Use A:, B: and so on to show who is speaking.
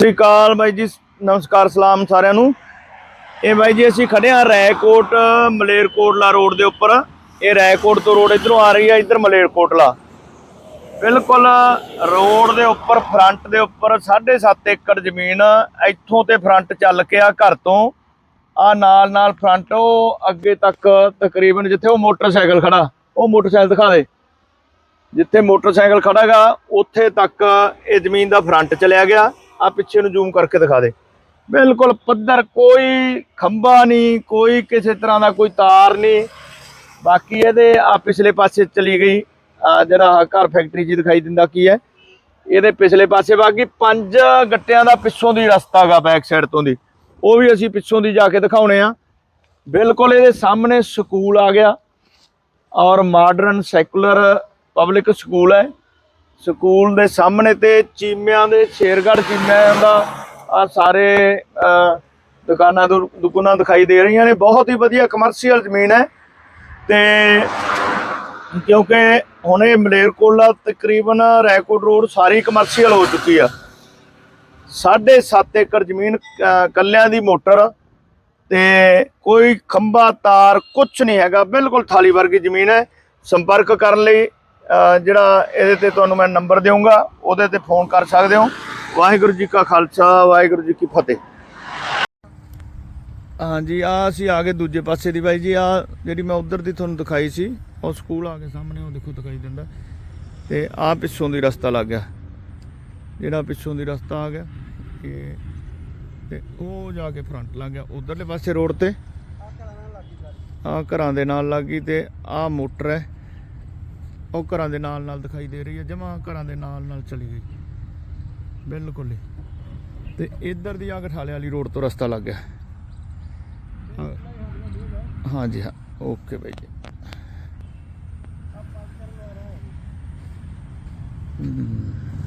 A: ਸਤਿ ਸ਼੍ਰੀ ਅਕਾਲ ਬਾਈ ਜੀ, ਨਮਸਕਾਰ, ਸਲਾਮ ਸਾਰਿਆਂ ਨੂੰ। ਇਹ ਬਾਈ ਜੀ, ਅਸੀਂ ਖੜੇ ਆ ਰੈਕੋਟ ਮਲੇਰਕੋਟਲਾ ਰੋਡ ਦੇ ਉੱਪਰ। ਇਹ ਰੈਕੋਟ ਤੋਂ ਰੋਡ ਇਧਰੋਂ ਆ ਰਹੀ ਹੈ, ਇਧਰ ਮਲੇਰਕੋਟਲਾ। ਬਿਲਕੁਲ ਰੋਡ ਦੇ ਉੱਪਰ, ਫਰੰਟ ਦੇ ਉੱਪਰ 7.5 ਏਕੜ ਜ਼ਮੀਨ ਇੱਥੋਂ ਤੇ ਫਰੰਟ ਚੱਲ ਕੇ ਆ ਘਰ ਤੋਂ। ਆ ਨਾਲ ਨਾਲ ਫਰੰਟ, ਉਹ ਅੱਗੇ ਤੱਕ ਤਕਰੀਬਨ ਜਿੱਥੇ ਉਹ ਮੋਟਰਸਾਈਕਲ ਖੜਾ, ਉਹ ਮੋਟਰਸਾਈਕਲ ਦਿਖਾ ਦੇ। ਜਿੱਥੇ ਮੋਟਰਸਾਈਕਲ ਖੜਾਗਾ, ਉੱਥੇ ਤੱਕ ਇਹ ਜ਼ਮੀਨ ਦਾ ਫਰੰਟ ਚਲਿਆ ਗਿਆ। ਆ ਪਿੱਛੇ ਨੂੰ ਜ਼ੂਮ ਕਰਕੇ ਦਿਖਾ ਦੇ। ਬਿਲਕੁਲ ਪੱਧਰ ਕੋਈ ਖੰਭਾ ਨਹੀਂ, ਕੋਈ ਕਿਸੇ ਤਰ੍ਹਾਂ ਦਾ ਕੋਈ ਤਾਰ ਨਹੀਂ। ਬਾਕੀ ਇਹਦੇ ਆ ਪਿਛਲੇ ਪਾਸੇ ਚਲੀ ਗਈ। ਆ ਜਿਹੜਾ ਘਰ ਫੈਕਟਰੀ ਜੀ ਦਿਖਾਈ ਦਿੰਦਾ ਕੀ ਹੈ? ਇਹਦੇ ਪਿਛਲੇ ਪਾਸੇ ਬਾਕੀ ਪੰਜ ਗੱਟਿਆਂ ਦਾ ਪਿੱਛੋਂ ਦੀ ਰਸਤਾ ਗਾ ਬੈਕ ਸਾਈਡ ਤੋਂ ਦੀ। ਉਹ ਵੀ ਅਸੀਂ ਪਿੱਛੋਂ ਦੀ ਜਾ ਕੇ ਦਿਖਾਉਣੇ ਆ। ਬਿਲਕੁਲ ਇਹਦੇ ਸਾਹਮਣੇ ਸਕੂਲ ਆ ਗਿਆ। ਔਰ ਮਾਡਰਨ ਸੈਕੂਲਰ ਪਬਲਿਕ ਸਕੂਲ ਹੈ। ਸਕੂਲ ਦੇ ਸਾਹਮਣੇ ਤੇ ਚੀਮਿਆਂ ਦੇ ਸ਼ੇਰਗੜ੍ਹ ਚੀਮਿਆਂ ਦਾ ਆ ਸਾਰੇ ਦੁਕਾਨਾਂ ਦੁ- ਦੁਕਾਨਾਂ ਦਿਖਾਈ ਦੇ ਰਹੀਆਂ ਨੇ। ਬਹੁਤ ਹੀ ਵਧੀਆ ਕਮਰਸ਼ੀਅਲ ਜ਼ਮੀਨ ਹੈ ਤੇ ਕਿਉਂਕਿ ਹੁਣ ਇਹ ਮਲੇਰਕੋਟਲਾ ਤਕਰੀਬਨ ਰੈਕੋਰਡ ਰੋਡ ਸਾਰੀ ਕਮਰਸ਼ੀਅਲ ਹੋ ਚੁੱਕੀ ਆ। 7.5 ਏਕੜ ਜ਼ਮੀਨ ਅਹ, ਕੱਲਿਆਂ ਦੀ ਮੋਟਰ ਤੇ ਕੋਈ ਖੰਭਾ ਤਾਰ ਕੁਝ ਨਹੀਂ ਹੈਗਾ। ਬਿਲਕੁਲ ਥਾਲੀ ਵਰਗੀ ਜ਼ਮੀਨ ਹੈ। ਸੰਪਰਕ ਕਰਨ ਲਈ ਜਿਹੜਾ ਇਹਦੇ ਤੇ ਤੁਹਾਨੂੰ ਮੈਂ ਨੰਬਰ ਦੇਵਾਂਗਾ ਉਹਦੇ ਤੇ ਫੋਨ ਕਰ ਸਕਦੇ ਹੋ। ਵਾਹਿਗੁਰੂ ਜੀ ਕਾ ਖਾਲਸਾ, ਵਾਹਿਗੁਰੂ ਜੀ ਕੀ ਫਤਿਹ। ਹਾਂਜੀ, ਆ ਅਸੀਂ ਆ ਗਏ ਦੂਜੇ ਪਾਸੇ ਦੀ ਬਾਈ ਜੀ, ਆ ਜਿਹੜੀ ਮੈਂ ਉਧਰ ਦੀ ਤੁਹਾਨੂੰ ਦਿਖਾਈ ਸੀ, ਉਹ ਸਕੂਲ ਆ ਕੇ ਸਾਹਮਣੇ, ਉਹ ਦੇਖੋ ਦਿਖਾਈ ਦਿੰਦਾ। ਤੇ ਆ ਪਿੱਛੋਂ ਦੀ ਰਸਤਾ ਲੱਗ ਗਿਆ। ਜਿਹੜਾ ਪਿੱਛੋਂ ਦੀ ਰਸਤਾ ਆ ਗਿਆ ਇਹ ਤੇ ਉਹ ਜਾ ਕੇ ਫਰੰਟ ਲੱਗ ਗਿਆ। ਉਧਰਲੇ ਪਾਸੇ ਰੋਡ ਤੇ। ਆ ਘਰਾਂ ਦੇ ਨਾਲ ਲੱਗੀ ਤੇ ਆ ਮੋਟਰ ਹੈ। ਉਹ ਘਰਾਂ ਦੇ ਨਾਲ ਨਾਲ ਦਿਖਾਈ ਦੇ ਰਹੀ ਹੈ, ਜਮਾ ਘਰਾਂ ਦੇ ਨਾਲ ਨਾਲ ਚਲੀ ਗਈ। ਬਿਲਕੁਲ ਹੀ। ਤੇ ਇੱਧਰ ਦੀ ਆ ਗਠਾਲੇ ਵਾਲੀ ਰੋਡ ਤੋਂ ਰਸਤਾ ਲੱਗ ਗਿਆ। ਹਾਂਜੀ ਹਾਂ ਓਕੇ ਬਾਈ ਜੀ। ਹਮ।